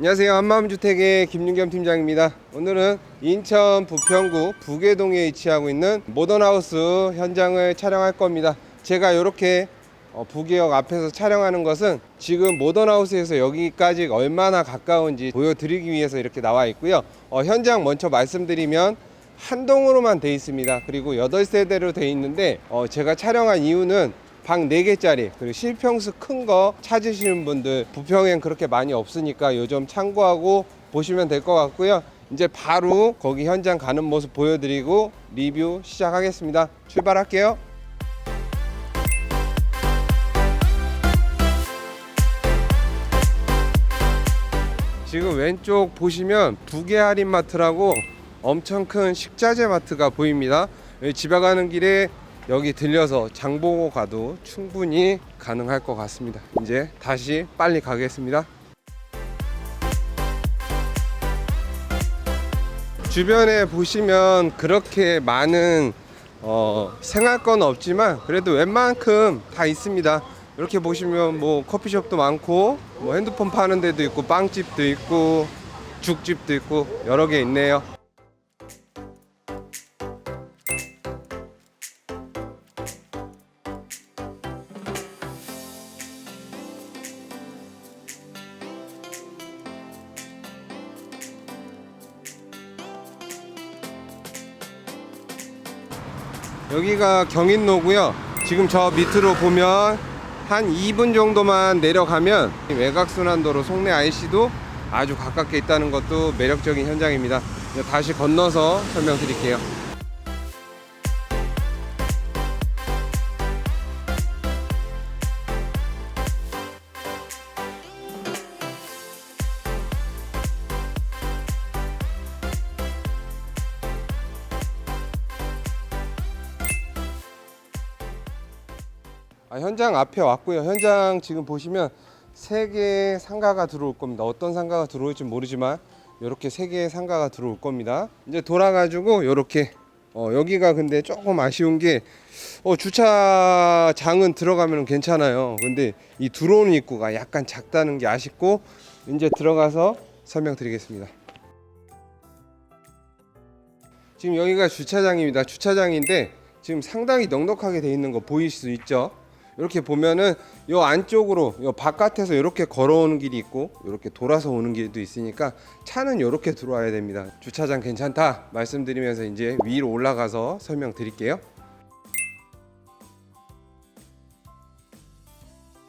안녕하세요. 한마음주택의 김윤겸 팀장입니다. 오늘은 인천 부평구 부계동에 위치하고 있는 모던하우스 현장을 촬영할 겁니다. 제가 이렇게 어, 부계역 앞에서 촬영하는 것은 지금 모던하우스에서 여기까지 얼마나 가까운지 보여드리기 위해서 이렇게 나와 있고요. 어, 현장 먼저 말씀드리면 한 동으로만 돼 있습니다. 그리고 8세대로 돼 있는데 어, 제가 촬영한 이유는 방 4개짜리 그리고 실평수 큰 거 찾으시는 분들 부평엔 그렇게 많이 없으니까 요점 참고하고 보시면 될 것 같고요. 이제 바로 거기 현장 가는 모습 보여드리고 리뷰 시작하겠습니다. 출발할게요. 지금 왼쪽 보시면 부계 할인마트라고 엄청 큰 식자재 마트가 보입니다. 집에 가는 길에 여기 들려서 장 보고 가도 충분히 가능할 것 같습니다. 이제 다시 빨리 가겠습니다. 주변에 보시면 그렇게 많은 어, 생활권 없지만 그래도 웬만큼 다 있습니다. 이렇게 보시면 뭐 커피숍도 많고 뭐 핸드폰 파는 데도 있고 빵집도 있고 죽집도 있고 여러 개 있네요. 여기가 경인로고요. 지금 저 밑으로 보면 한 2분 정도만 내려가면 이 외곽순환도로 송내 IC도 아주 가깝게 있다는 것도 매력적인 현장입니다. 다시 건너서 설명드릴게요. 아, 현장 앞에 왔고요. 현장 지금 보시면 세 개의 상가가 들어올 겁니다. 어떤 상가가 들어올지 모르지만 이렇게 세 개의 상가가 들어올 겁니다. 이제 돌아가지고 이렇게 어, 여기가 근데 조금 아쉬운 게 어, 주차장은 들어가면 괜찮아요. 근데 이 들어오는 입구가 약간 작다는 게 아쉽고 이제 들어가서 설명드리겠습니다. 지금 여기가 주차장입니다. 주차장인데 지금 상당히 넉넉하게 돼 있는 거 보일 수 있죠? 이렇게 보면은 요 안쪽으로 요 바깥에서 이렇게 걸어오는 길이 있고 이렇게 돌아서 오는 길도 있으니까 차는 이렇게 들어와야 됩니다. 주차장 괜찮다 말씀드리면서 이제 위로 올라가서 설명드릴게요.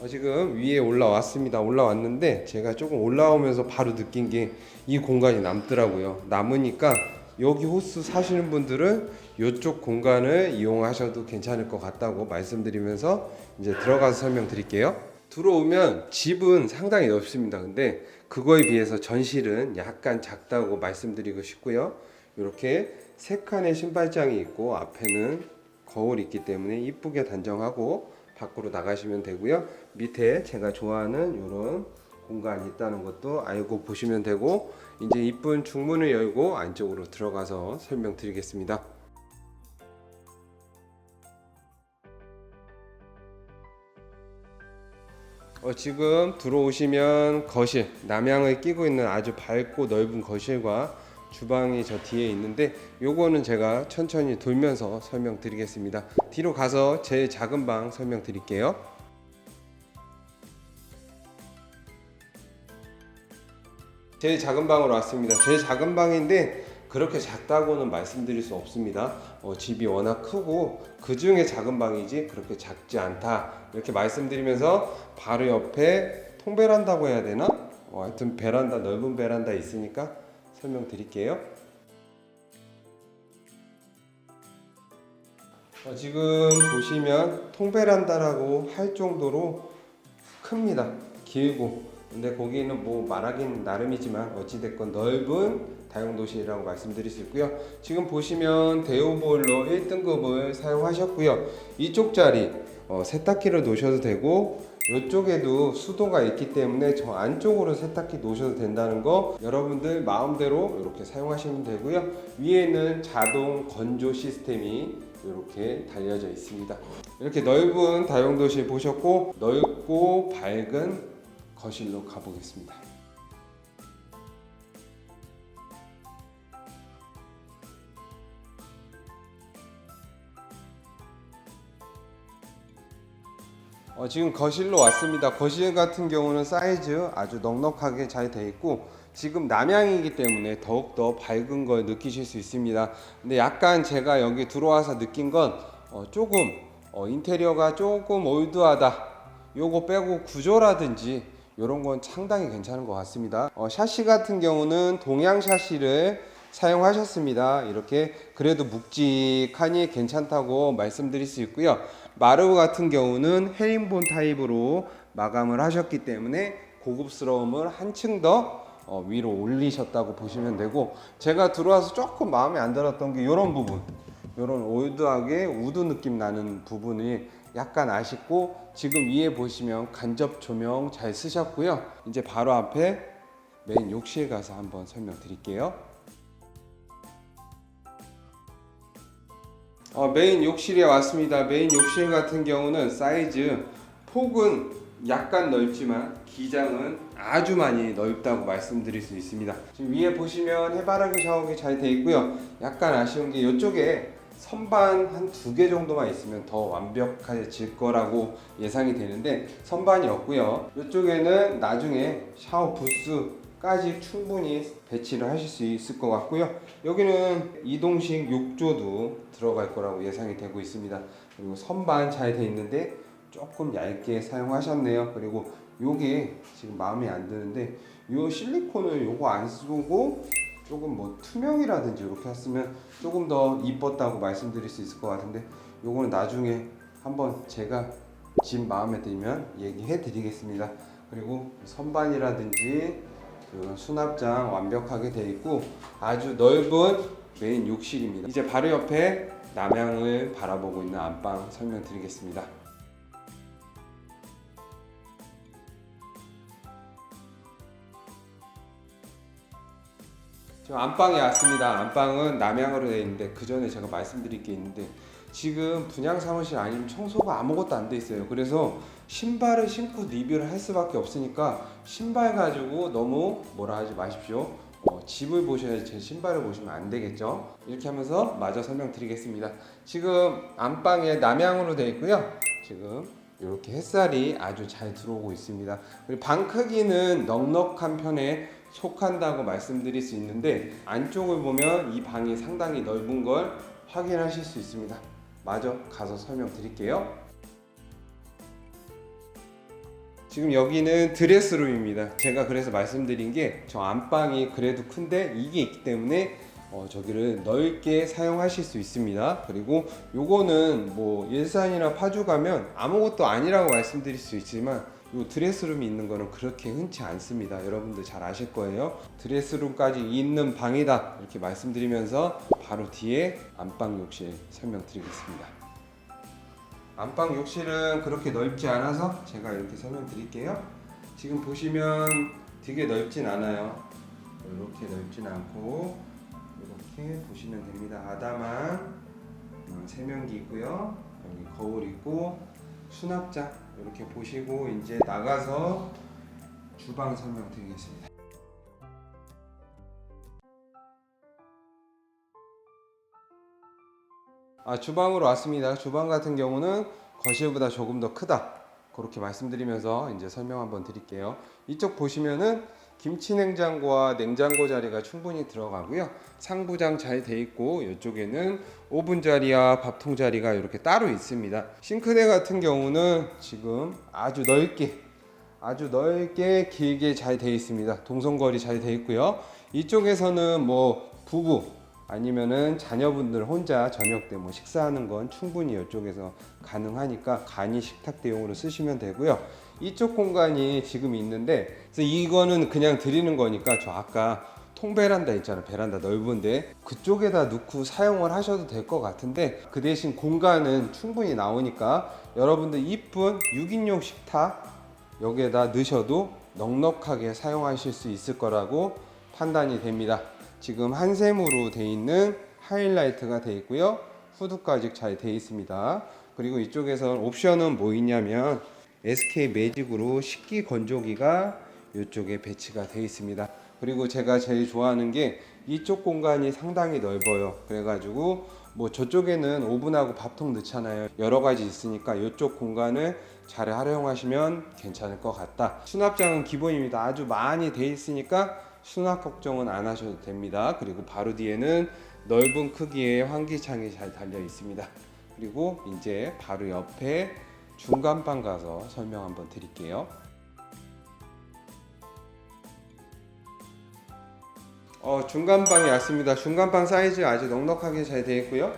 어, 지금 위에 올라왔습니다. 올라왔는데 제가 조금 올라오면서 바로 느낀 게 이 공간이 남더라고요. 남으니까 여기 호스 사시는 분들은 이쪽 공간을 이용하셔도 괜찮을 것 같다고 말씀드리면서 이제 들어가서 설명드릴게요. 들어오면 집은 상당히 넓습니다. 근데 그거에 비해서 전실은 약간 작다고 말씀드리고 싶고요. 이렇게 세 칸의 신발장이 있고 앞에는 거울이 있기 때문에 이쁘게 단정하고 밖으로 나가시면 되고요. 밑에 제가 좋아하는 이런 공간이 있다는 것도 알고 보시면 되고 이제 이쁜 중문을 열고 안쪽으로 들어가서 설명드리겠습니다. 어, 지금 들어오시면 거실 남향을 끼고 있는 아주 밝고 넓은 거실과 주방이 저 뒤에 있는데 요거는 제가 천천히 돌면서 설명드리겠습니다. 뒤로 가서 제일 작은 방 설명드릴게요. 제일 작은 방으로 왔습니다. 제일 작은 방인데 그렇게 작다고는 말씀드릴 수 없습니다. 어, 집이 워낙 크고 그 중에 작은 방이지 그렇게 작지 않다 이렇게 말씀드리면서 바로 옆에 통베란다고 해야 되나? 어, 하여튼 베란다 넓은 베란다 있으니까 설명드릴게요. 어, 지금 보시면 통베란다라고 할 정도로 큽니다. 길고 근데 거기는 뭐 말하긴 나름이지만 어찌됐건 넓은 다용도실이라고 말씀드릴 수 있고요. 지금 보시면 대우보일러 1등급을 사용하셨고요. 이쪽 자리 어, 세탁기를 놓으셔도 되고 이쪽에도 수도가 있기 때문에 저 안쪽으로 세탁기 놓으셔도 된다는 거 여러분들 마음대로 이렇게 사용하시면 되고요. 위에는 자동 건조 시스템이 이렇게 달려져 있습니다. 이렇게 넓은 다용도실 보셨고 넓고 밝은 거실로 가보겠습니다. 어, 지금 거실로 왔습니다. 거실 같은 경우는 사이즈 아주 넉넉하게 잘 되어 있고 지금 남향이기 때문에 더욱더 밝은 걸 느끼실 수 있습니다. 근데 약간 제가 여기 들어와서 느낀 건 어, 조금 어, 인테리어가 조금 올드하다. 요거 빼고 구조라든지 이런 건 상당히 괜찮은 것 같습니다. 어, 샤시 같은 경우는 동양 샤시를 사용하셨습니다. 이렇게 그래도 묵직하니 괜찮다고 말씀드릴 수 있고요. 마르브 같은 경우는 헤링본 타입으로 마감을 하셨기 때문에 고급스러움을 한층 더 어, 위로 올리셨다고 보시면 되고 제가 들어와서 조금 마음에 안 들었던 게 이런 부분 이런 올드하게 우드 느낌 나는 부분이 약간 아쉽고 지금 위에 보시면 간접 조명 잘 쓰셨고요 이제 바로 앞에 메인 욕실 가서 한번 설명드릴게요 어, 메인 욕실에 왔습니다. 메인 욕실 같은 경우는 사이즈 폭은 약간 넓지만 기장은 아주 많이 넓다고 말씀드릴 수 있습니다. 지금 위에 보시면 해바라기 샤워기 잘 돼 있고요. 약간 아쉬운 게 이쪽에 선반 한 두 개 정도만 있으면 더 완벽해질 거라고 예상이 되는데 선반이 없고요. 이쪽에는 나중에 샤워 부스까지 충분히 배치를 하실 수 있을 것 같고요. 여기는 이동식 욕조도 들어갈 거라고 예상이 되고 있습니다. 그리고 선반 잘 돼 있는데 조금 얇게 사용하셨네요. 그리고 요게 지금 마음에 안 드는데 요 실리콘을 요거 안 쓰고 조금 뭐 투명이라든지 이렇게 했으면 조금 더 이뻤다고 말씀드릴 수 있을 것 같은데 요거는 나중에 한번 제가 집 마음에 들면 얘기해 드리겠습니다. 그리고 선반이라든지 그 수납장 완벽하게 되어 있고 아주 넓은 메인 욕실입니다. 이제 바로 옆에 남향을 바라보고 있는 안방 설명드리겠습니다. 지금 안방에 왔습니다. 안방은 남향으로 되어 있는데 그 전에 제가 말씀드릴 게 있는데 지금 분양 사무실 아니면 청소가 아무것도 안 돼 있어요. 그래서 신발을 신고 리뷰를 할 수밖에 없으니까 신발 가지고 너무 뭐라 하지 마십시오. 어, 집을 보셔야지 제 신발을 보시면 안 되겠죠. 이렇게 하면서 마저 설명드리겠습니다. 지금 안방에 남향으로 되어 있고요. 지금 이렇게 햇살이 아주 잘 들어오고 있습니다. 그리고 방 크기는 넉넉한 편에 속한다고 말씀드릴 수 있는데 안쪽을 보면 이 방이 상당히 넓은 걸 확인하실 수 있습니다. 마저 가서 설명드릴게요. 지금 여기는 드레스룸입니다. 제가 그래서 말씀드린 게 저 안방이 그래도 큰데 이게 있기 때문에 어, 저기를 넓게 사용하실 수 있습니다. 그리고 요거는 뭐 일산이나 파주 가면 아무것도 아니라고 말씀드릴 수 있지만 요 드레스룸이 있는 거는 그렇게 흔치 않습니다. 여러분들 잘 아실 거예요. 드레스룸까지 있는 방이다 이렇게 말씀드리면서 바로 뒤에 안방 욕실 설명드리겠습니다. 안방 욕실은 그렇게 넓지 않아서 제가 이렇게 설명드릴게요. 지금 보시면 되게 넓진 않아요. 이렇게 넓진 않고 이렇게 보시면 됩니다. 아담한 어, 세면기 있고요. 여기 거울 있고 수납장 이렇게 보시고 이제 나가서 주방 설명드리겠습니다. 아 주방으로 왔습니다. 주방 같은 경우는 거실보다 조금 더 크다. 그렇게 말씀드리면서 이제 설명 한번 드릴게요. 이쪽 보시면은 김치 냉장고와 냉장고 자리가 충분히 들어가고요. 상부장 잘 돼 있고 이쪽에는 오븐 자리와 밥통 자리가 이렇게 따로 있습니다. 싱크대 같은 경우는 지금 아주 넓게 아주 넓게 길게 잘 돼 있습니다. 동선거리 잘 돼 있고요. 이쪽에서는 뭐 부부 아니면은 자녀분들 혼자 저녁 때 뭐 식사하는 건 충분히 이쪽에서 가능하니까 간이 식탁 대용으로 쓰시면 되고요. 이쪽 공간이 지금 있는데 이거는 그냥 드리는 거니까 저 아까 통베란다 있잖아요. 베란다 넓은데 그쪽에다 넣고 사용을 하셔도 될 것 같은데 그 대신 공간은 충분히 나오니까 여러분들 이쁜 6인용 식탁 여기에다 넣으셔도 넉넉하게 사용하실 수 있을 거라고 판단이 됩니다. 지금 한샘으로 돼 있는 하이라이트가 돼 있고요. 후드까지 잘 돼 있습니다. 그리고 이쪽에서 옵션은 뭐 있냐면 SK 매직으로 식기 건조기가 이쪽에 배치가 돼 있습니다. 그리고 제가 제일 좋아하는 게 이쪽 공간이 상당히 넓어요. 그래가지고 뭐 저쪽에는 오븐하고 밥통 넣잖아요. 여러 가지 있으니까 이쪽 공간을 잘 활용하시면 괜찮을 것 같다. 수납장은 기본입니다. 아주 많이 돼 있으니까 수납 걱정은 안 하셔도 됩니다. 그리고 바로 뒤에는 넓은 크기의 환기창이 잘 달려 있습니다. 그리고 이제 바로 옆에 중간방 가서 설명 한번 드릴게요. 어, 중간방이 왔습니다. 중간방 사이즈 아주 넉넉하게 잘 되어 있고요.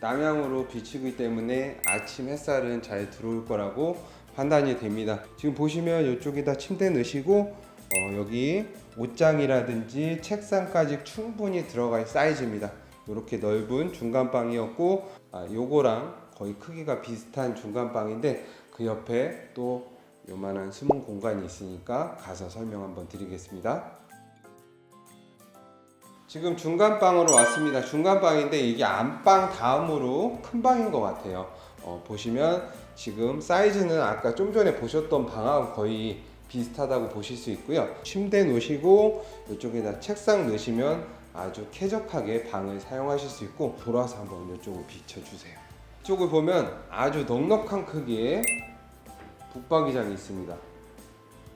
남향으로 비치기 때문에 아침 햇살은 잘 들어올 거라고 판단이 됩니다. 지금 보시면 이쪽에다 침대 넣으시고 어, 여기 옷장이라든지 책상까지 충분히 들어갈 사이즈입니다. 이렇게 넓은 중간방이었고 아, 요거랑 거의 크기가 비슷한 중간 방인데 그 옆에 또 요만한 숨은 공간이 있으니까 가서 설명 한번 드리겠습니다. 지금 중간 방으로 왔습니다. 중간 방인데 이게 안방 다음으로 큰 방인 것 같아요. 어, 보시면 지금 사이즈는 아까 좀 전에 보셨던 방하고 거의 비슷하다고 보실 수 있고요. 침대 놓으시고 이쪽에다 책상 넣으시면 아주 쾌적하게 방을 사용하실 수 있고 돌아서 한번 이쪽으로 비춰주세요. 이쪽을 보면 아주 넉넉한 크기의 북박이장이 있습니다.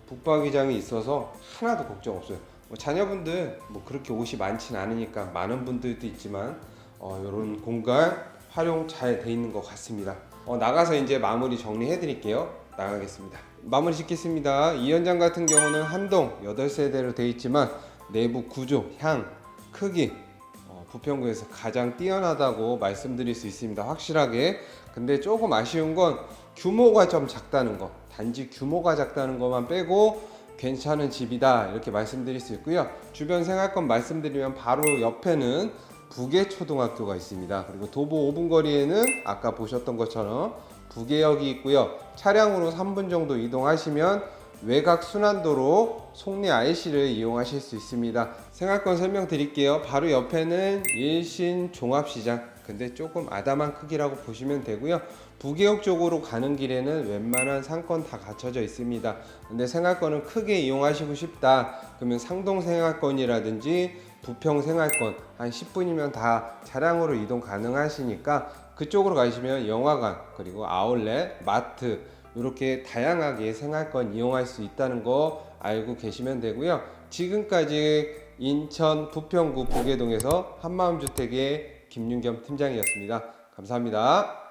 북박이장이 있어서 하나도 걱정 없어요. 뭐 자녀분들 뭐 그렇게 옷이 많진 않으니까 많은 분들도 있지만 어, 이런 공간 활용 잘 돼 있는 것 같습니다. 어, 나가서 이제 마무리 정리해 드릴게요. 나가겠습니다. 마무리 짓겠습니다. 이 현장 같은 경우는 한동 8세대로 되어 있지만 내부 구조, 향, 크기 어, 부평구에서 가장 뛰어나다고 말씀드릴 수 있습니다. 확실하게. 근데 조금 아쉬운 건 규모가 좀 작다는 거. 단지 규모가 작다는 것만 빼고 괜찮은 집이다 이렇게 말씀드릴 수 있고요. 주변 생활권 말씀드리면 바로 옆에는 북계 초등학교가 있습니다. 그리고 도보 5분 거리에는 아까 보셨던 것처럼 북계역이 있고요. 차량으로 3분 정도 이동하시면 외곽 순환도로 송내 IC를 이용하실 수 있습니다. 생활권 설명드릴게요. 바로 옆에는 일신 종합시장. 근데 조금 아담한 크기라고 보시면 되고요. 북계역 쪽으로 가는 길에는 웬만한 상권 다 갖춰져 있습니다. 근데 생활권을 크게 이용하시고 싶다. 그러면 상동 생활권이라든지 부평 생활권 한 10분이면 다 차량으로 이동 가능하시니까 그쪽으로 가시면 영화관 그리고 아울렛, 마트 이렇게 다양하게 생활권 이용할 수 있다는 거 알고 계시면 되고요. 지금까지 인천 부평구 북계동에서 한마음주택의 김윤겸 팀장이었습니다. 감사합니다.